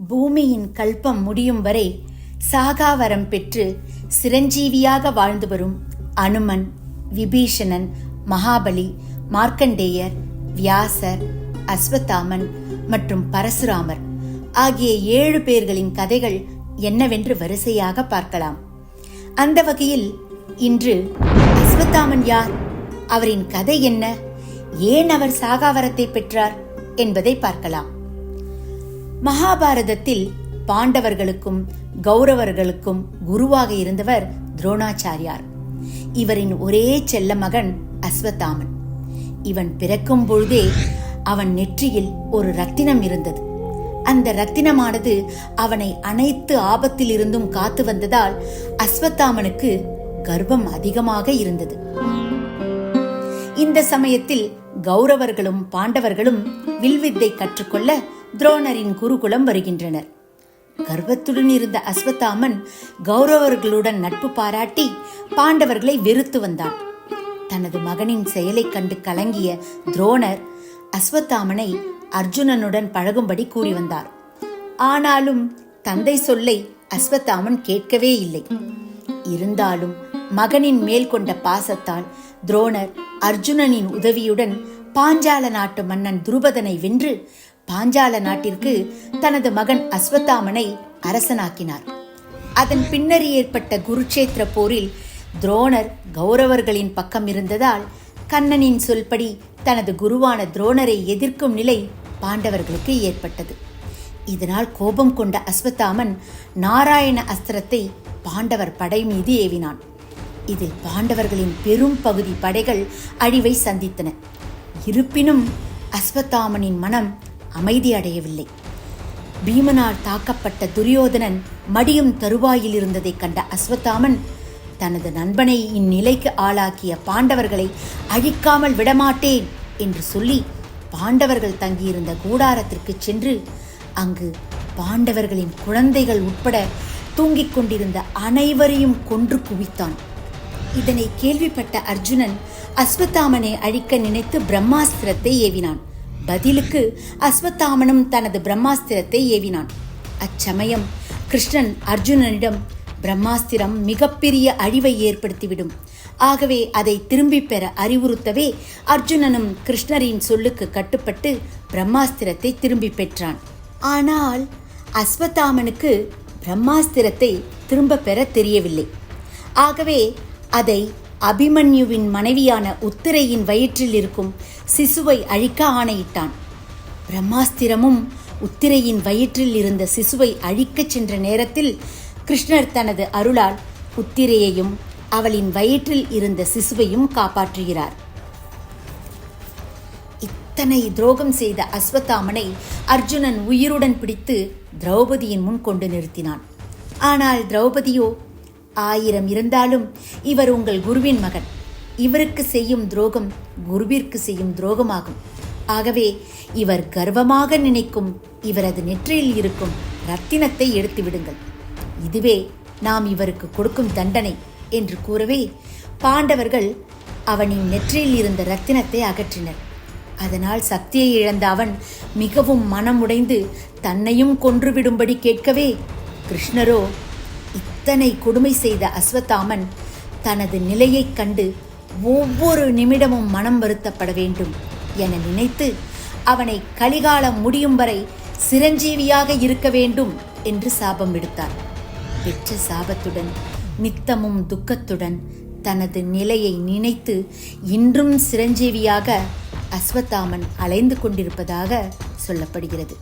பூமியின் கல்பம் முடியும் வரை சாகாவரம் பெற்று சிரஞ்சீவியாக வாழ்ந்து வரும் அனுமன் விபீஷணன் மகாபலி மார்க்கண்டேயர் வியாசர் அஸ்வத்தாமன் மற்றும் பரசுராமர் ஆகிய ஏழு பேர்களின் கதைகள் என்னவென்று வரிசையாக பார்க்கலாம். அந்த வகையில் இன்று அஸ்வத்தாமன் யார்? அவரின் கதை என்ன? ஏன் அவர் சாகாவரத்தை பெற்றார்? என்பதை பார்க்கலாம். மகாபாரதத்தில் பாண்டவர்களுக்கும் கௌரவர்களுக்கும் குருவாக இருந்தவர் துரோணாச்சாரியார். இவரின் ஒரே செல்ல மகன் அஸ்வத்தாமன். இவன் பிறக்கும் பொழுதே அவன் நெற்றியில் ஒரு ரத்தினம் இருந்தது. அந்த ரத்தினமானது அவனை அனைத்து ஆபத்திலிருந்தும் காத்து வந்ததால் அஸ்வத்தாமனுக்கு கர்ப்பம் அதிகமாக இருந்தது. இந்த சமயத்தில் கௌரவர்களும் பாண்டவர்களும் வில்வித்தை கற்றுக்கொள்ள துரோணரின் குருகுலம் வருகின்றனர். கர்வத்துடன் இருந்த அஸ்வத்தாமன் கௌரவர்களுடன் நட்பு பாராட்டி பாண்டவர்களை வெறுத்து வந்தான். தனது மகனின் செயலைக் கண்டு கலங்கிய துரோணர் அஸ்வத்தாமனை அர்ஜுனனுடன் பழகும்படி கூறி வந்தார். ஆனாலும் தந்தை சொல்லை அஸ்வத்தாமன் கேட்கவே இல்லை. இருந்தாலும் மகனின் மேல் கொண்ட பாசத்தால் துரோணர் அர்ஜுனனின் உதவியுடன் பாஞ்சால நாட்டு மன்னன் துருபதனை வென்று பாஞ்சால நாட்டிற்கு தனது மகன் அஸ்வத்தாமனை அரசனாக்கினார். அதன் பின்னர் ஏற்பட்ட குருட்சேத்திர போரில் துரோணர் கௌரவர்களின் பக்கம் இருந்ததால் கண்ணனின் சொல்படி தனது குருவான துரோணரை எதிர்க்கும் நிலை பாண்டவர்களுக்கு ஏற்பட்டது. இதனால் கோபம் கொண்ட அஸ்வத்தாமன் நாராயண அஸ்திரத்தை பாண்டவர் படை மீது ஏவினான். இதில் பாண்டவர்களின் பெரும் பகுதி படைகள் அழிவை சந்தித்தன. இருப்பினும் அஸ்வத்தாமனின் மனம் அமைதி அடையவில்லை பீமனால் தாக்கப்பட்ட துரியோதனன் மடியும் தருவாயில் இருந்ததை கண்ட அஸ்வத்தாமன் தனது நண்பனை இந்நிலைக்கு ஆளாக்கிய பாண்டவர்களை அழிக்காமல் விடமாட்டேன் என்று சொல்லி பாண்டவர்கள் தங்கியிருந்த கூடாரத்திற்கு சென்று அங்கு பாண்டவர்களின் குழந்தைகள் உட்பட தூங்கிக் கொண்டிருந்த அனைவரையும் கொன்று குவித்தான். இதனை கேள்விப்பட்ட அர்ஜுனன் அஸ்வத்தாமனை அழிக்க நினைத்து பிரம்மாஸ்திரத்தை ஏவினான். பதிலுக்கு அஸ்வத்தாமனும் தனது பிரம்மாஸ்திரத்தை ஏவினான். அச்சமயம் கிருஷ்ணன் அர்ஜுனனிடம் பிரம்மாஸ்திரம் மிகப்பெரிய அழிவை ஏற்படுத்திவிடும். ஆகவே அதை திரும்பிப் பெற அறிவுறுத்தவே அர்ஜுனனும் கிருஷ்ணரின் சொல்லுக்கு கட்டுப்பட்டு பிரம்மாஸ்திரத்தை திரும்பிப் பெற்றான். ஆனால் அஸ்வத்தாமனுக்கு பிரம்மாஸ்திரத்தை திரும்ப பெற தெரியவில்லை. ஆகவே அதை அபிமன்யுவின் மனைவியான உத்திரையின் வயிற்றில் இருக்கும் சிசுவை அழிக்க ஆணையிட்டான். பிரம்மாஸ்திரமும் உத்திரையின் வயிற்றில் இருந்த சிசுவை அழிக்கச் சென்ற நேரத்தில் கிருஷ்ணர் தனது அருளால் உத்திரையையும் அவளின் வயிற்றில் இருந்த சிசுவையும் காப்பாற்றுகிறார். இத்தனை துரோகம் செய்த அஸ்வத்தாமனை அர்ஜுனன் உயிருடன் பிடித்து திரௌபதியின் முன் கொண்டு நிறுத்தினான். ஆனால் திரௌபதியோ ஆயிரம் இருந்தாலும் இவர் உங்கள் குருவின் மகன். இவருக்கு செய்யும் துரோகம் குருவிற்கு செய்யும் துரோகமாகும். ஆகவே இவர் கர்வமாக நினைக்கும் இவரது நெற்றியில் இருக்கும் ரத்தினத்தை எடுத்து விடுங்கள். இதுவே நாம் இவருக்கு கொடுக்கும் தண்டனை என்று கூறவே பாண்டவர்கள் அவனின் நெற்றியில் இருந்த ரத்தினத்தை அகற்றினர். அதனால் சக்தியை இழந்த அவன் மிகவும் மனமுடைந்து தன்னையும் கொன்றுவிடும்படி கேட்கவே கிருஷ்ணரோ இத்தனை கொடுமை செய்த அஸ்வத்தாமன் தனது நிலையைக் கண்டு ஒவ்வொரு நிமிடமும் மனம் வருத்தப்பட வேண்டும் என நினைத்து அவனை கலிகாலம் முடியும் வரை சிரஞ்சீவியாக இருக்க வேண்டும் என்று சாபம் விடுத்தார் பெற்ற சாபத்துடன் நித்தமும் துக்கத்துடன் தனது நிலையை நினைத்து இன்றும் சிரஞ்சீவியாக அஸ்வத்தாமன் அலைந்து கொண்டிருப்பதாக சொல்லப்படுகிறது.